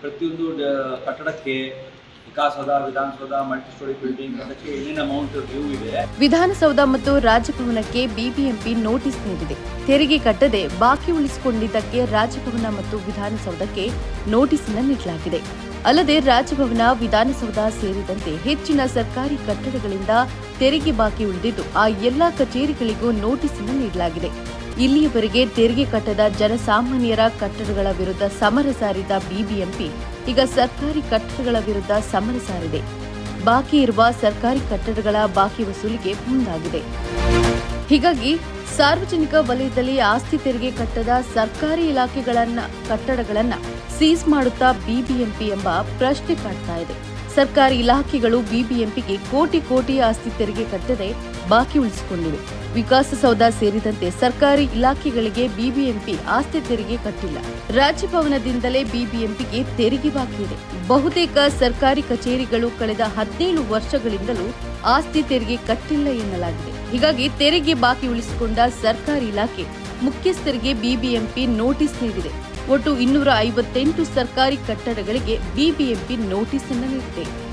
ಪ್ರತಿಯೊಂದು ಕಟ್ಟಡಕ್ಕೆ ವಿಧಾನಸೌಧ ವಿಧಾನಸೌಧ ಮತ್ತು ರಾಜಭವನಕ್ಕೆ ಬಿಬಿಎಂಪಿ ನೋಟಿಸ್ ನೀಡಿದೆ. ತೆರಿಗೆ ಕಟ್ಟದೆ ಬಾಕಿ ಉಳಿಸಿಕೊಂಡಿದ್ದಕ್ಕೆ ರಾಜಭವನ ಮತ್ತು ವಿಧಾನಸೌಧಕ್ಕೆ ನೋಟಿಸ್ ನೀಡಲಾಗಿದೆ. ಅಲ್ಲದೆ ರಾಜಭವನ ವಿಧಾನಸೌಧ ಸೇರಿದಂತೆ ಹೆಚ್ಚಿನ ಸರ್ಕಾರಿ ಕಟ್ಟಡಗಳಿಂದ ತೆರಿಗೆ ಬಾಕಿ ಉಳಿದಿದ್ದು, ಆ ಎಲ್ಲಾ ಕಚೇರಿಗಳಿಗೂ ನೋಟಿಸ್ ನೀಡಲಾಗಿದೆ. ಇಲ್ಲಿಯವರೆಗೆ ತೆರಿಗೆ ಕಟ್ಟದ ಜನಸಾಮಾನ್ಯರ ಕಟ್ಟಡಗಳ ವಿರುದ್ಧ ಸಮರ ಸಾರಿದ ಬಿಬಿಎಂಪಿ, ಈಗ ಸರ್ಕಾರಿ ಕಟ್ಟಡಗಳ ವಿರುದ್ಧ ಸಮರ ಸಾರಿದೆ. ಬಾಕಿ ಇರುವ ಸರ್ಕಾರಿ ಕಟ್ಟಡಗಳ ಬಾಕಿ ವಸೂಲಿಗೆ ಮುಂದಾಗಿದೆ. ಹೀಗಾಗಿ ಸಾರ್ವಜನಿಕ ವಲಯದಲ್ಲಿ ಆಸ್ತಿ ತೆರಿಗೆ ಕಟ್ಟದ ಸರ್ಕಾರಿ ಇಲಾಖೆಗಳನ್ನ, ಕಟ್ಟಡಗಳನ್ನ ಸೀಸ್ ಮಾಡುತ್ತಾ ಬಿಬಿಎಂಪಿ ಎಂಬ ಪ್ರಶ್ನೆ ಕಾಡ್ತಾ ಇದೆ. ಸರ್ಕಾರಿ ಇಲಾಖೆಗಳು ಬಿಬಿಎಂಪಿಗೆ ಕೋಟಿ ಕೋಟಿ ಆಸ್ತಿ ತೆರಿಗೆ ಕಟ್ಟದೆ, ಬಾಕಿ ಉಳಿಸಿಕೊಂಡಿವೆ. ವಿಕಾಸಸೌಧ ಸೇರಿದಂತೆ ಸರ್ಕಾರಿ ಇಲಾಖೆಗಳಿಗೆ ಬಿಬಿಎಂಪಿ ಆಸ್ತಿ ತೆರಿಗೆ ಕಟ್ಟಿಲ್ಲ. ರಾಜಭವನದಿಂದಲೇ ಬಿಬಿಎಂಪಿಗೆ ತೆರಿಗೆ ಬಾಕಿ ಇದೆ ಬಹುತೇಕ ಸರ್ಕಾರಿ ಕಚೇರಿಗಳು ಕಳೆದ ಹದಿನೇಳು ವರ್ಷಗಳಿಂದಲೂ ಆಸ್ತಿ ತೆರಿಗೆ ಕಟ್ಟಿಲ್ಲ ಎನ್ನಲಾಗಿದೆ. ಹೀಗಾಗಿ ತೆರಿಗೆ ಬಾಕಿ ಉಳಿಸಿಕೊಂಡ ಸರ್ಕಾರಿ ಇಲಾಖೆ ಮುಖ್ಯಸ್ಥರಿಗೆ ಬಿಬಿಎಂಪಿ ನೋಟಿಸ್ ನೀಡಿದೆ. ಒಟ್ಟು ಇನ್ನೂರ ಐವತ್ತೆಂಟು ಸರ್ಕಾರಿ ಕಟ್ಟಡಗಳಿಗೆ ಬಿಬಿಎಂಪಿ ನೋಟಿಸ್ ಅನ್ನು ನೀಡಿದೆ.